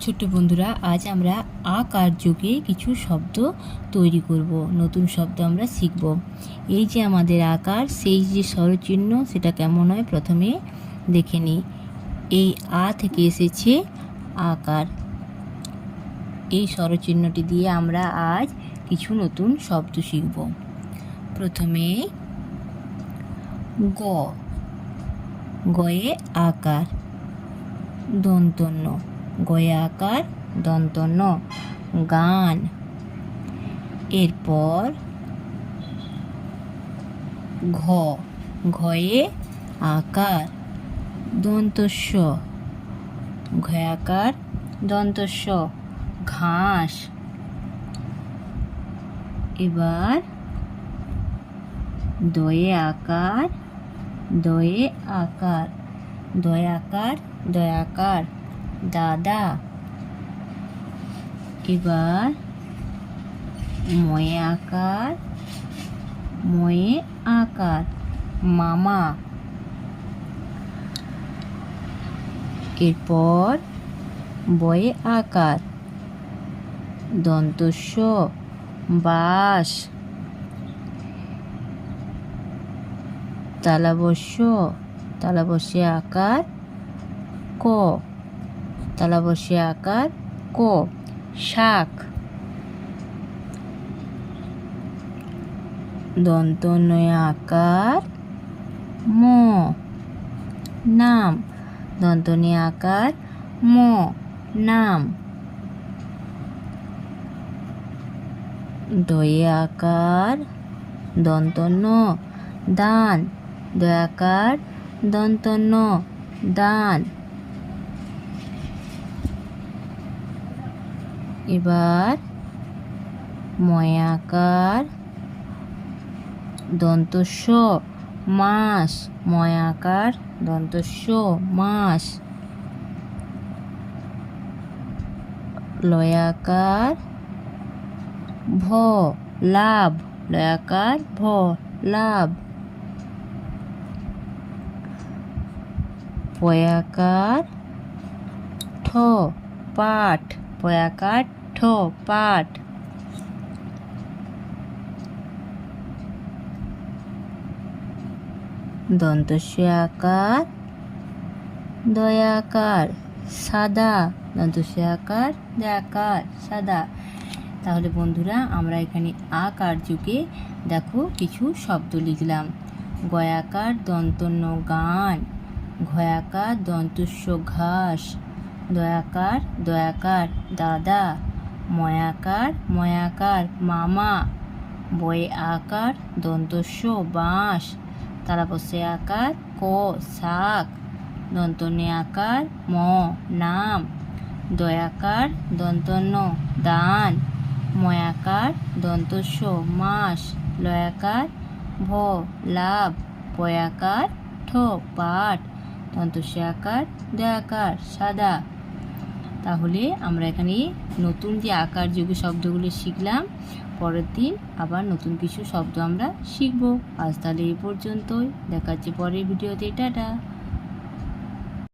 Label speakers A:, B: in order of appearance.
A: ছোট্ট বন্ধুরা, আজ আমরা আকার যুগে কিছু শব্দ তৈরি করব, নতুন শব্দ আমরা শিখব। এই যে আমাদের আকার সেই যে স্বরচিহ্ন, সেটা কেমন হয়? প্রথমে দেখে নিই এই আ থেকে এসেছে আকার এই স্বরচিহ্নটি দিয়ে আমরা আজ কিছু নতুন শব্দ শিখব। প্রথমে গ। গয়ে আকার দন্তন্য। গয়ে আকার দন্তন্য গান। এরপর ঘ, ঘয়ে আকার দন্তস্ব ঘয়াকার দন্তস্ব ঘাস। এবার দয়ে আকার দয়ে আকার, দয়াকার আকার দয়ে আকার দাদা। এবার ময়ে আকার ময়ে আকার, মামা। এরপর বয়ে আকার, দন্তস্ব, বাস। তালাবস্য, তালাবস্যে আকার, ক। তালাবস্যে আকার ক, শাক। দন্তনয় আকার ম, নাম। দন্তনী আকার ম, নাম। দয়ে আকার দন্তন্য দান। দয়াকার দন্তন্য দান। এবার ময়াকার দন্তস্ব মাস, ময়াকার দন্তস্ব মাস। লয়াকার ভ, লাভ, লয়াকার ভ, লাভ। পয়াকার ঠ, পাঠ, পয়াকার ঠ পাঠ দন্তস্য আকার দয়াকার সাদা। দন্তস্য আকার দয়াকার সাদা। তাহলে বন্ধুরা, আমরা এখানে আকার যুগে দেখো কিছু শব্দ লিখলাম। গয়াকার দন্তন্য গান। ঘয়াকার দন্তস্য ঘাস। দয়াকার দয়াকার দাদা। ময়াকার ময়াকার মামা। বয়ে আকার, দন্তস্য, বাঁশ। তারাপস্যে আকার, ক, শাক। দন্তনে আকার, ম, নাম। দয়াকার, দন্তন্য, দান। ময়াকার, দন্তস্য, মাস। লয়াকার, ভ, লাভ। পয়াকার ঠ পাঠ দন্তস্যাকার দয়াকার, সাদা। তাহলে আমরা এখানে নতুন যে আকার যুগে শব্দগুলো শিখলাম, পরের দিন আবার নতুন কিছু শব্দ আমরা শিখব। আজ তাহলে এই পর্যন্তই। দেখাচ্ছি পরের ভিডিওতে। টাটা!